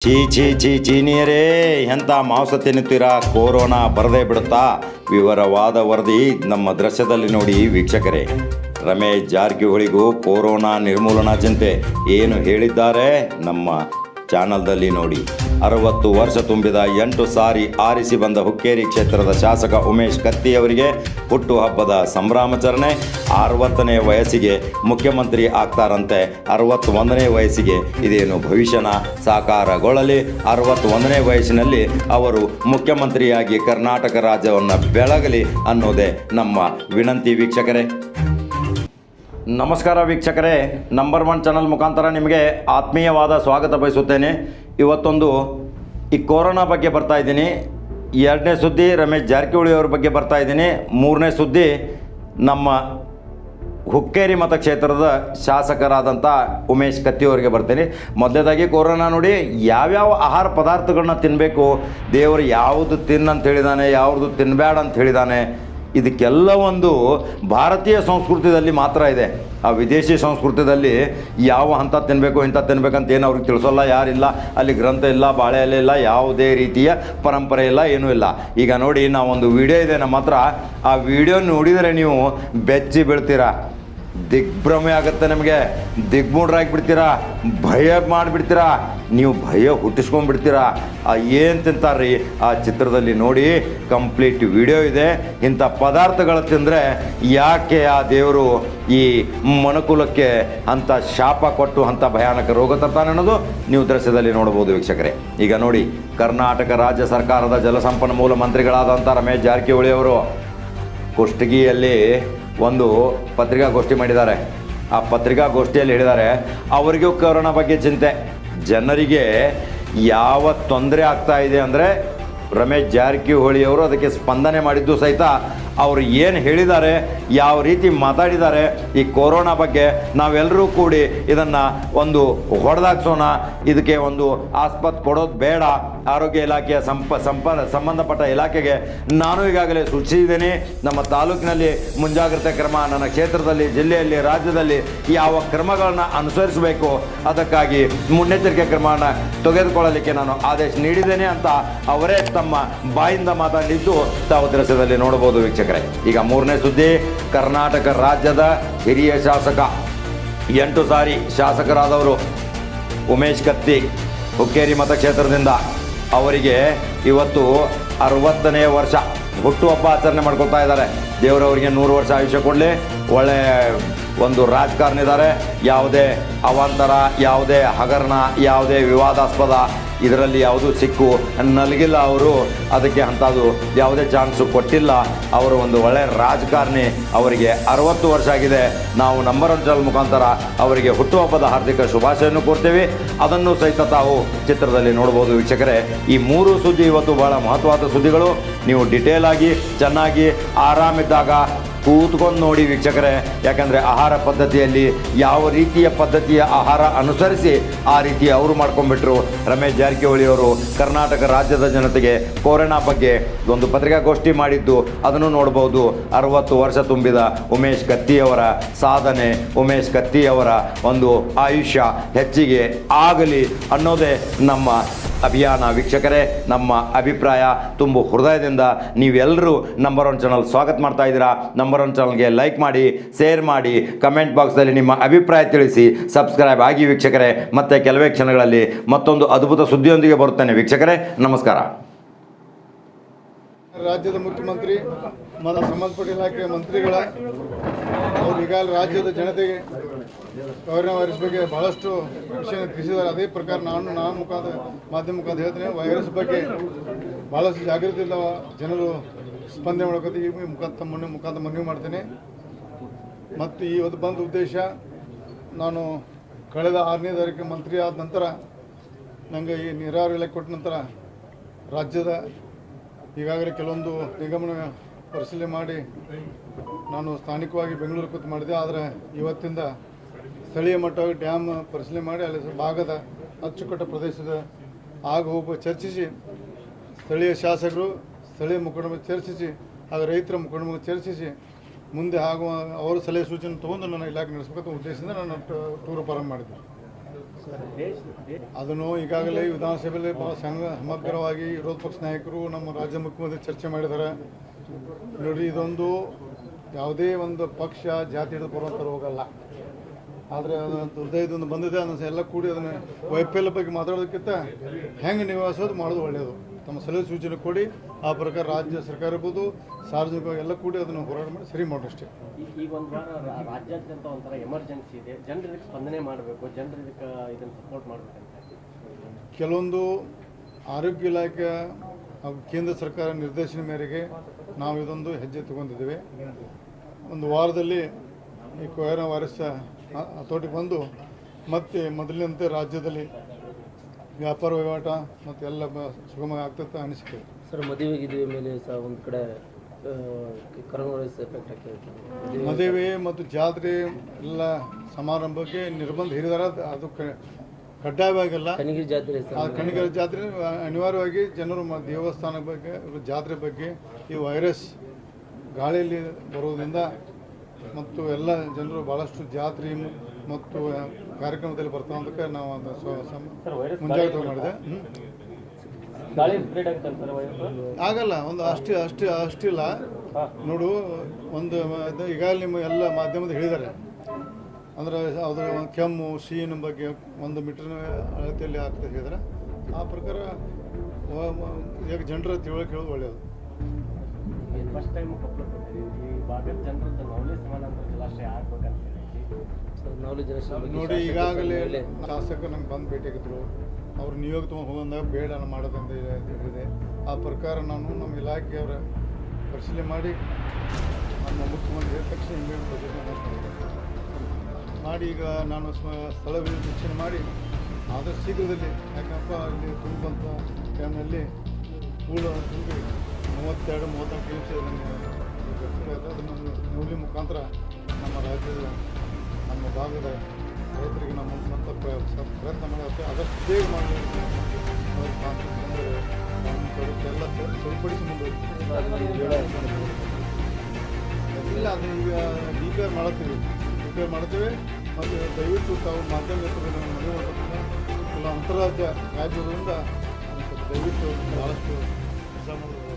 ಚೀ ಚೀ ಚೀ ಚೀನಿಯರೇ ಎಂಥ ಮಾಂಸ ತಿನ್ನುತ್ತೀರಾ? ಕೊರೋನಾ ಬರದೇ ಬಿಡುತ್ತಾ? ವಿವರವಾದ ವರದಿ ನಮ್ಮ ದೃಶ್ಯದಲ್ಲಿ ನೋಡಿ ವೀಕ್ಷಕರೇ. ರಮೇಶ್ ಜಾರಕಿಹೊಳಿಗೂ ಕೊರೋನಾ ನಿರ್ಮೂಲನಾ ಚಿಂತೆ. ಏನು ಹೇಳಿದ್ದಾರೆ ನಮ್ಮ ಚಾನಲ್ದಲ್ಲಿ ನೋಡಿ. ಅರವತ್ತು ವರ್ಷ ತುಂಬಿದ ಎಂಟು ಸಾರಿ ಆರಿಸಿ ಬಂದ ಹುಕ್ಕೇರಿ ಕ್ಷೇತ್ರದ ಶಾಸಕ ಉಮೇಶ್ ಕತ್ತಿಯವರಿಗೆ ಹುಟ್ಟುಹಬ್ಬದ ಸಂಭ್ರಮಾಚರಣೆ. ಅರವತ್ತನೇ ವಯಸ್ಸಿಗೆ ಮುಖ್ಯಮಂತ್ರಿ ಆಗ್ತಾರಂತೆ. ಅರವತ್ತೊಂದನೇ ವಯಸ್ಸಿಗೆ ಇದೇನು ಭವಿಷ್ಯನ ಸಾಕಾರಗೊಳ್ಳಲಿ? ಅರವತ್ತೊಂದನೇ ವಯಸ್ಸಿನಲ್ಲಿ ಅವರು ಮುಖ್ಯಮಂತ್ರಿಯಾಗಿ ಕರ್ನಾಟಕ ರಾಜ್ಯವನ್ನು ಬೆಳಗಲಿ ಅನ್ನೋದೇ ನಮ್ಮ ವಿನಂತಿ ವೀಕ್ಷಕರೇ. ನಮಸ್ಕಾರ ವೀಕ್ಷಕರೇ ನಂಬರ್ ಒನ್ ಚಾನಲ್ ಮುಖಾಂತರ ನಿಮಗೆ ಆತ್ಮೀಯವಾದ ಸ್ವಾಗತ ಬಯಸುತ್ತೇನೆ. ಇವತ್ತೊಂದು ಈ ಕೊರೋನಾ ಬಗ್ಗೆ ಬರ್ತಾ ಇದ್ದೀನಿ. ಎರಡನೇ ಸುದ್ದಿ ರಮೇಶ್ ಜಾರಕಿಹೊಳಿ ಅವ್ರ ಬಗ್ಗೆ ಬರ್ತಾ ಇದ್ದೀನಿ. ಮೂರನೇ ಸುದ್ದಿ ನಮ್ಮ ಹುಕ್ಕೇರಿ ಮತಕ್ಷೇತ್ರದ ಶಾಸಕರಾದಂಥ ಉಮೇಶ್ ಕತ್ತಿ ಅವರಿಗೆ ಬರ್ತೀನಿ. ಮೊದಲೇದಾಗಿ ಕೊರೋನಾ ನೋಡಿ ಯಾವ್ಯಾವ ಆಹಾರ ಪದಾರ್ಥಗಳನ್ನ ತಿನ್ನಬೇಕು ದೇವರು ಯಾವುದು ತಿನ್ನಂತ ಹೇಳಿದಾನೆ, ಯಾವ್ದು ತಿನ್ನಬೇಡ ಅಂತ ಹೇಳಿದಾನೆ ಇದಕ್ಕೆಲ್ಲ ಒಂದು ಭಾರತೀಯ ಸಂಸ್ಕೃತಿಯಲ್ಲಿ ಮಾತ್ರ ಇದೆ. ಆ ವಿದೇಶಿ ಸಂಸ್ಕೃತಿಯಲ್ಲಿ ಯಾವ ಹಂತ ತಿನ್ನಬೇಕು ಇಂಥ ತಿನ್ಬೇಕಂತ ಏನು ಅವ್ರಿಗೆ ತಿಳಿಸೋಲ್ಲ, ಯಾರಿಲ್ಲ, ಅಲ್ಲಿ ಗ್ರಂಥ ಇಲ್ಲ ಬಾಳೆ ಇಲ್ಲ, ಯಾವುದೇ ರೀತಿಯ ಪರಂಪರೆ ಇಲ್ಲ, ಏನೂ ಇಲ್ಲ. ಈಗ ನೋಡಿ, ನಾವೊಂದು ವಿಡಿಯೋ ಇದೆ ನಮ್ಮ ಹತ್ರ. ಆ ವಿಡಿಯೋ ನೋಡಿದರೆ ನೀವು ಬೆಚ್ಚಿ ಬೀಳ್ತೀರಾ? ದಿಗ್ಭ್ರಮೆ ಆಗುತ್ತೆ ನಮಗೆ. ದಿಗ್ಮೂಢರಾಗಿಬಿಡ್ತೀರಾ ಭಯ ಮಾಡಿಬಿಡ್ತೀರಾ? ನೀವು ಭಯ ಹುಟ್ಟಿಸ್ಕೊಂಡ್ಬಿಡ್ತೀರಾ? ಆ ಏನು ತಿಂತಾರ್ರಿ? ಆ ಚಿತ್ರದಲ್ಲಿ ನೋಡಿ, ಕಂಪ್ಲೀಟ್ ವಿಡಿಯೋ ಇದೆ. ಇಂಥ ಪದಾರ್ಥಗಳು ತಿಂದರೆ ಯಾಕೆ ಆ ದೇವರು ಈ ಮನುಕುಲಕ್ಕೆ ಅಂಥ ಶಾಪ ಕೊಟ್ಟು ಅಂಥ ಭಯಾನಕ ರೋಗ ತರ್ತಾನೆ ಅನ್ನೋದು ನೀವು ದೃಶ್ಯದಲ್ಲಿ ನೋಡ್ಬೋದು ವೀಕ್ಷಕರೇ. ಈಗ ನೋಡಿ, ಕರ್ನಾಟಕ ರಾಜ್ಯ ಸರ್ಕಾರದ ಜಲಸಂಪನ್ಮೂಲ ಮಂತ್ರಿಗಳಾದಂಥ ರಮೇಶ್ ಜಾರಕಿಹೊಳಿ ಅವರು, ಕುಷ್ಟಗಿಯಲ್ಲಿ ಒಂದು ಪತ್ರಿಕಾಗೋಷ್ಠಿ ಮಾಡಿದ್ದಾರೆ. ಆ ಪತ್ರಿಕಾಗೋಷ್ಠಿಯಲ್ಲಿ ಹೇಳಿದ್ದಾರೆ, ಅವರಿಗೂ ಕೊರೋನಾ ಬಗ್ಗೆ ಚಿಂತೆ. ಜನರಿಗೆ ಯಾವ ತೊಂದರೆ ಆಗ್ತಾ ಇದೆ ಅಂದರೆ ರಮೇಶ್ ಜಾರಕಿಹೊಳಿ ಅವರು ಅದಕ್ಕೆ ಸ್ಪಂದನೆ ಮಾಡಿದ್ದು ಸಹಿತ ಅವರು ಏನು ಹೇಳಿದ್ದಾರೆ, ಯಾವ ರೀತಿ ಮಾತಾಡಿದ್ದಾರೆ ಈ ಕೊರೋನಾ ಬಗ್ಗೆ ನಾವೆಲ್ಲರೂ ಕೂಡಿ ಇದನ್ನು ಒಂದು ಹೊಡೆದಾಕ್ಸೋಣ ಇದಕ್ಕೆ ಒಂದು ಆಸ್ಪತ್ರೆ ಕೊಡೋದು ಬೇಡ. ಆರೋಗ್ಯ ಇಲಾಖೆಯ ಸಂಪ ಸಂಪ, ಸಂಬಂಧಪಟ್ಟ ಇಲಾಖೆಗೆ ನಾನು ಈಗಾಗಲೇ ಸೂಚಿಸಿದ್ದೇನೆ, ನಮ್ಮ ತಾಲೂಕಿನಲ್ಲಿ ಮುಂಜಾಗ್ರತೆ ಕ್ರಮ ನನ್ನ ಕ್ಷೇತ್ರದಲ್ಲಿ, ಜಿಲ್ಲೆಯಲ್ಲಿ, ರಾಜ್ಯದಲ್ಲಿ ಯಾವ ಕ್ರಮಗಳನ್ನು ಅನುಸರಿಸಬೇಕು, ಅದಕ್ಕಾಗಿ ಮುನ್ನೆಚ್ಚರಿಕೆ ಕ್ರಮವನ್ನು ತೆಗೆದುಕೊಳ್ಳಲಿಕ್ಕೆ ನಾನು ಆದೇಶ ನೀಡಿದ್ದೇನೆ ಅಂತ ಅವರೇ ತಮ್ಮ ಬಾಯಿಂದ ಮಾತಾಡಿದ್ದು ತಾವು ದೃಶ್ಯದಲ್ಲಿ ನೋಡಬಹುದು ವೀಕ್ಷಕರೇ ಈಗ ಮೂರನೇ ಸುದ್ದಿ, ಕರ್ನಾಟಕ ರಾಜ್ಯದ ಹಿರಿಯ ಶಾಸಕ, ಎಂಟು ಸಾರಿ ಶಾಸಕರಾದವರು ಉಮೇಶ್ ಕತ್ತಿ, ಹುಕ್ಕೇರಿ ಮತಕ್ಷೇತ್ರದಿಂದ. ಅವರಿಗೆ ಇವತ್ತು ಅರವತ್ತನೇ ವರ್ಷ, ಹುಟ್ಟುಹಬ್ಬ ಆಚರಣೆ ಮಾಡ್ಕೊತಾ ಇದ್ದಾರೆ. ದೇವರವರಿಗೆ ನೂರು ವರ್ಷ ಆಯುಷ್ಯ ಕೊಡಲಿ. ಒಳ್ಳೆ ಒಂದು ರಾಜಕಾರಣ ಇದ್ದಾರೆ ಯಾವುದೇ ಅವಾಂತರ, ಯಾವುದೇ ಹಗರಣ, ಯಾವುದೇ ವಿವಾದಾಸ್ಪದ ಇದರಲ್ಲಿ ಯಾವುದೂ ಸಿಕ್ಕು ನಲಗಿಲ್ಲ ಅವರು. ಅದಕ್ಕೆ ಅಂಥದ್ದು ಯಾವುದೇ ಚಾನ್ಸು ಕೊಟ್ಟಿಲ್ಲ. ಅವರು ಒಂದು ಒಳ್ಳೆಯ ರಾಜಕಾರಣಿ. ಅವರಿಗೆ ಅರವತ್ತು ವರ್ಷ ಆಗಿದೆ. ನಾವು ನಂಬರ್ ಒನ್ ಚಾನಲ್ ಮುಖಾಂತರ ಅವರಿಗೆ ಹುಟ್ಟುಹಬ್ಬದ ಹಾರ್ದಿಕ ಶುಭಾಶಯನ್ನು ಕೊಡ್ತೀವಿ ಅದನ್ನು ಸಹಿತ ತಾವು ಚಿತ್ರದಲ್ಲಿ ನೋಡ್ಬೋದು ವೀಕ್ಷಕರೇ. ಈ ಮೂರು ಸುದ್ದಿ ಇವತ್ತು ಬಹಳ ಮಹತ್ವವಾದ ಸುದ್ದಿಗಳು. ನೀವು ಡಿಟೇಲ್ ಆಗಿ, ಚೆನ್ನಾಗಿ, ಆರಾಮಿದ್ದಾಗ ಕೂತ್ಕೊಂಡು ನೋಡಿ ವೀಕ್ಷಕರೇ, ಯಾಕಂದರೆ ಆಹಾರ ಪದ್ಧತಿಯಲ್ಲಿ ಯಾವ ರೀತಿಯ ಪದ್ಧತಿಯ ಆಹಾರ ಅನುಸರಿಸಿ ಆ ರೀತಿ ಅವರು ಮಾಡ್ಕೊಂಡ್ಬಿಟ್ರು. ರಮೇಶ್ ಜಾರಕಿಹೊಳಿ ಅವರು ಕರ್ನಾಟಕ ರಾಜ್ಯದ ಜನತೆಗೆ ಕೊರೋನಾ ಬಗ್ಗೆ ಒಂದು ಪತ್ರಿಕಾಗೋಷ್ಠಿ ಮಾಡಿದ್ದು, ಅದನ್ನು ನೋಡ್ಬೋದು. ಅರವತ್ತು ವರ್ಷ ತುಂಬಿದ ಉಮೇಶ್ ಕತ್ತಿಯವರ ಸಾಧನೆ, ಉಮೇಶ್ ಕತ್ತಿಯವರ ಒಂದು ಆಯುಷ್ಯ ಹೆಚ್ಚಿಗೆ ಆಗಲಿ ಅನ್ನೋದೇ ನಮ್ಮ ಅಭಿಯಾನ ವೀಕ್ಷಕರೇ, ನಮ್ಮ ಅಭಿಪ್ರಾಯ ತುಂಬ ಹೃದಯದಿಂದ ನೀವೆಲ್ಲರೂ ನಂಬರ್ ಒನ್ ಚಾನಲ್ ಸ್ವಾಗತ ಮಾಡ್ತಾ ಇದ್ದೀರಾ. ನಂಬರ್ ಒನ್ ಚಾನಲ್ಗೆ ಲೈಕ್ ಮಾಡಿ ಶೇರ್ ಮಾಡಿ ಕಮೆಂಟ್ ಬಾಕ್ಸಲ್ಲಿ ನಿಮ್ಮ ಅಭಿಪ್ರಾಯ ತಿಳಿಸಿ ಸಬ್ಸ್ಕ್ರೈಬ್ ಆಗಿ ವೀಕ್ಷಕರೇ. ಮತ್ತು ಕೆಲವೇ ಕ್ಷಣಗಳಲ್ಲಿ ಮತ್ತೊಂದು ಅದ್ಭುತ ಸುದ್ದಿಯೊಂದಿಗೆ ಬರುತ್ತೇನೆ ವೀಕ್ಷಕರೇ. ನಮಸ್ಕಾರ. ರಾಜ್ಯದ ಮುಖ್ಯಮಂತ್ರಿ, ಮತ್ತು ಸಂಬಂಧಪಟ್ಟ ಇಲಾಖೆಯ ಮಂತ್ರಿಗಳ, ಅವರು ಈಗಾಗಲೇ ರಾಜ್ಯದ ಜನತೆಗೆ ಕೊರೋನಾ ವೈರಸ್ ಬಗ್ಗೆ ಬಹಳಷ್ಟು ವಿಷಯ ತಿಳಿಸಿದ್ದಾರೆ. ಅದೇ ಪ್ರಕಾರ ನಾನು ನಾನು ಮುಖಾಂತರ, ಮಾಧ್ಯಮ ಮುಖಾಂತರ ಹೇಳ್ತೇನೆ, ವೈರಸ್ ಬಗ್ಗೆ ಬಹಳಷ್ಟು ಜಾಗೃತಿಯಿಂದ ಜನರು ಸ್ಪಂದನೆ ಮಾಡ್ಕೊತೀವಿ ಈ ಮುಖಾಂತರ ಮನವಿ ಮುಖಾಂತರ ಮನವಿ ಮಾಡ್ತೇನೆ. ಮತ್ತು ಒಂದು ಬಂದ ಉದ್ದೇಶ ನಾನು ಕಳೆದ ಆರನೇ ತಾರೀಕು ಮಂತ್ರಿ ಆದ ನಂತರ ನನಗೆ ಈ ನೀರಾವರಿ ಇಲಾಖೆ ಕೊಟ್ಟ ನಂತರ ರಾಜ್ಯದ ಈಗಾಗಲೇ ಕೆಲವೊಂದು ನಿಗಮನ ಪರಿಶೀಲನೆ ಮಾಡಿ ನಾನು ಸ್ಥಾನಿಕವಾಗಿ ಬೆಂಗಳೂರು ಕೂತು ಮಾಡಿದೆ. ಆದರೆ ಇವತ್ತಿಂದ ಸ್ಥಳೀಯ ಮಟ್ಟವಾಗಿ ಡ್ಯಾಮ್ ಪರಿಶೀಲನೆ ಮಾಡಿ, ಅಲ್ಲಿ ಭಾಗದ ಅಚ್ಚುಕಟ್ಟ ಪ್ರದೇಶದ ಆಗ ಹೋಗುವ ಚರ್ಚಿಸಿ, ಸ್ಥಳೀಯ ಶಾಸಕರು, ಸ್ಥಳೀಯ ಮುಖಂಡರು ಚರ್ಚಿಸಿ ಆಗ ರೈತರ ಮುಖಂಡರು ಚರ್ಚಿಸಿ ಮುಂದೆ ಆಗುವ ಅವರ ಸಲಹೆ ಸೂಚನೆ ತೊಗೊಂಡು ನನ್ನ ಇಲಾಖೆ ನಡೆಸಬೇಕಂತ ಉದ್ದೇಶದಿಂದ ನಾನು ಟೂರ್ ಪ್ರಾರಂಭ ಮಾಡಿದ್ದೆ. ಅದನ್ನು ಈಗಾಗಲೇ ವಿಧಾನಸಭೆಯಲ್ಲಿ ಬಹಳ ಸಂಘ, ಸಮಗ್ರವಾಗಿ ವಿರೋಧ ಪಕ್ಷ ನಾಯಕರು, ನಮ್ಮ ರಾಜ್ಯ ಮುಖ್ಯಮಂತ್ರಿ ಚರ್ಚೆ ಮಾಡಿದ್ದಾರೆ. ನೋಡಿ, ಇದೊಂದು ಯಾವುದೇ ಒಂದು ಪಕ್ಷ ಜಾತಿ ಹಿಡಿದು ಬರುವಂಥ ರೋಗ ಆದರೆ ಅದು ದುರ್ದೈದೊಂದು ಬಂದಿದೆ ಅದನ್ನು ಎಲ್ಲ ಕೂಡಿ ಅದನ್ನು ವೈಫಲ್ಯ ಬಗ್ಗೆ ಮಾತಾಡೋದಕ್ಕಿಂತ ಹೆಂಗೆ ನಿವಾಸೋದು ಮಾಡೋದು ಒಳ್ಳೆಯದು ತಮ್ಮ ಸಲಹೆ ಸೂಚನೆ ಕೊಡಿ ಆ ಪ್ರಕಾರ ರಾಜ್ಯ ಸರ್ಕಾರ ಇರ್ಬೋದು ಸಾರ್ವಜನಿಕ ಎಲ್ಲ ಕೂಡಿ ಅದನ್ನು ಹೋರಾಟ ಮಾಡಿ ಸರಿ ಮಾಡೋಷ್ಟೇ ಅಷ್ಟೇ. ಈ- ಒಂದು ವಾರ ರಾಜ್ಯಾದ್ಯಂತ ಒಂಥರ ಎಮರ್ಜೆನ್ಸಿ ಇದೆ. ಜನರು ಇದಕ್ಕೆ ಸ್ಪಂದನೆ ಮಾಡಬೇಕು ಜನರು ಇದಕ್ಕೆ ಇದನ್ನು ಸಪೋರ್ಟ್ ಮಾಡಬೇಕಂತ ಕೆಲವೊಂದು ಆರೋಗ್ಯ ಇಲಾಖೆ ಹಾಗೂ ಕೇಂದ್ರ ಸರ್ಕಾರ ನಿರ್ದೇಶನ ಮೇರೆಗೆ ನಾವು ಇದೊಂದು ಹೆಜ್ಜೆ ತಗೊಂಡಿದ್ದೇವೆ. ಒಂದು ವಾರದಲ್ಲಿ ಈ ಕೊರೋನಾ ವೈರಸ್ ಹತೋಟಿಗೆ ಬಂದು ಮತ್ತೆ ಮೊದಲಿನಂತೆ ರಾಜ್ಯದಲ್ಲಿ ವ್ಯಾಪಾರ ವಹಿವಾಟ ಮತ್ತೆ ಎಲ್ಲ ಸುಗಮ ಆಗ್ತದೆ ಅನಿಸಿಕೆ. ಸರ್ ಮದುವೆ ಮೇಲೆ ಸಹ ಒಂದು ಕಡೆ ಮದುವೆ ಮತ್ತು ಜಾತ್ರೆ ಎಲ್ಲ ಸಮಾರಂಭಕ್ಕೆ ನಿರ್ಬಂಧ ಹೇರಿದಾರ. ಅದು ಕಡ್ಡಾಯವಾಗಿಲ್ಲ. ಕಣಿಗಿರಿ ಜಾತ್ರೆ ಜಾತ್ರೆ ಅನಿವಾರ್ಯವಾಗಿ ಜನರು ದೇವಸ್ಥಾನ ಬಗ್ಗೆ ಜಾತ್ರೆ ಬಗ್ಗೆ ಈ ವೈರಸ್ ಗಾಳಿಯಲ್ಲಿ ಬರೋದ್ರಿಂದ ಮತ್ತು ಎಲ್ಲ ಜನರು ಭಾಳಷ್ಟು ಜಾತ್ರೆ ಮತ್ತು ಕಾರ್ಯಕ್ರಮದಲ್ಲಿ ಬರ್ತಾವಂದಕ್ಕೆ ನಾವು ಒಂದು ಮುಂಜಾಗ್ರತೆ ಮಾಡಿದೆ. ಆಗಲ್ಲ ಒಂದು ಅಷ್ಟೇ ಅಷ್ಟೇ ಅಷ್ಟಿಲ್ಲ. ನೋಡು ಒಂದು ಈಗಾಗಲೇ ನಿಮ್ಮ ಎಲ್ಲ ಮಾಧ್ಯಮದ ಹೇಳಿದ್ದಾರೆ. ಅಂದ್ರೆ ಅದರ ಒಂದು ಕೆಮ್ಮು ಸೀನ್ ಬಗ್ಗೆ ಒಂದು ಮೀಟರ್ ಅಳತೆಯಲ್ಲಿ ಆಗ್ತದೆ ಹೇಳಿದ್ರೆ ಆ ಪ್ರಕಾರ ಈಗ ಜನರ ತಿಳುವಳಿಕೆ ಹೇಳೋದು ಒಳ್ಳೆಯದು. ಭಾಗದ ಜನರದ್ದು ಸಮಾನಾಂತರ ಜಲಾಶಯ ಆಗ್ಬೇಕಂತ ಹೇಳಿ ನೋಡಿ ಈಗಾಗಲೇ ಶಾಸಕರು ನಂಗೆ ಬಂದು ಭೇಟಿಯಾಗಿದ್ರು ಅವ್ರು ನಿಯೋಗ ತೊಗೊಂಡು ಹೋಗಂದಾಗ ಬೇಡ ನಾನು ಮಾಡೋದಂತ ಹೇಳಿದೆ. ಆ ಪ್ರಕಾರ ನಾನು ನಮ್ಮ ಇಲಾಖೆಯವರ ಪರಿಶೀಲನೆ ಮಾಡಿ ನಮ್ಮ ಮುಖ್ಯಮಂತ್ರಿ ತಕ್ಷಣ ಮಾಡಿ ಈಗ ನಾನು ಸ್ಥಳ ವೀಕ್ಷಣೆ ಮಾಡಿ ಆದಷ್ಟು ಶೀಘ್ರದಲ್ಲಿ ಯಾಕಪ್ಪ ಅಲ್ಲಿ ತುಂಬಂಥ ಟೈಮ್ನಲ್ಲಿ ಕೂಡ ತುಂಬಿ ಮೂವತ್ತೆರಡು ಮೂವತ್ತಾರು ನಿಮಿಷ ಅದನ್ನು ಮುಖಾಂತರ ನಮ್ಮ ರಾಜ್ಯದ, ನಮ್ಮ ಭಾಗದ ರೈತರಿಗೆ ನಮ್ಮ ಮುಖಾಂತರ ಪ್ರಯತ್ನ ಮಾಡೋಕ್ಕೆ ಆದಷ್ಟು ಬೇಗ ಮಾಡಬೇಕು ಎಲ್ಲ ಸರಿಪಡಿಸಿ ಇಲ್ಲ ಅದು ಈಗ ಡಿಪೇರ್ ಮಾಡುತ್ತೀವಿ. ಡಿಪೇರ್ ಮಾಡ್ತೇವೆ. ಮತ್ತು ದಯವಿಟ್ಟು ತಾವು ಮಾಧ್ಯಮ ನಮ್ಮ ಅಂತಾರಾಜ್ಯ ರಾಜ್ಯದಿಂದ ದಯವಿಟ್ಟು ಭಾಳಷ್ಟು ಕೆಲಸ ಮಾಡೋದು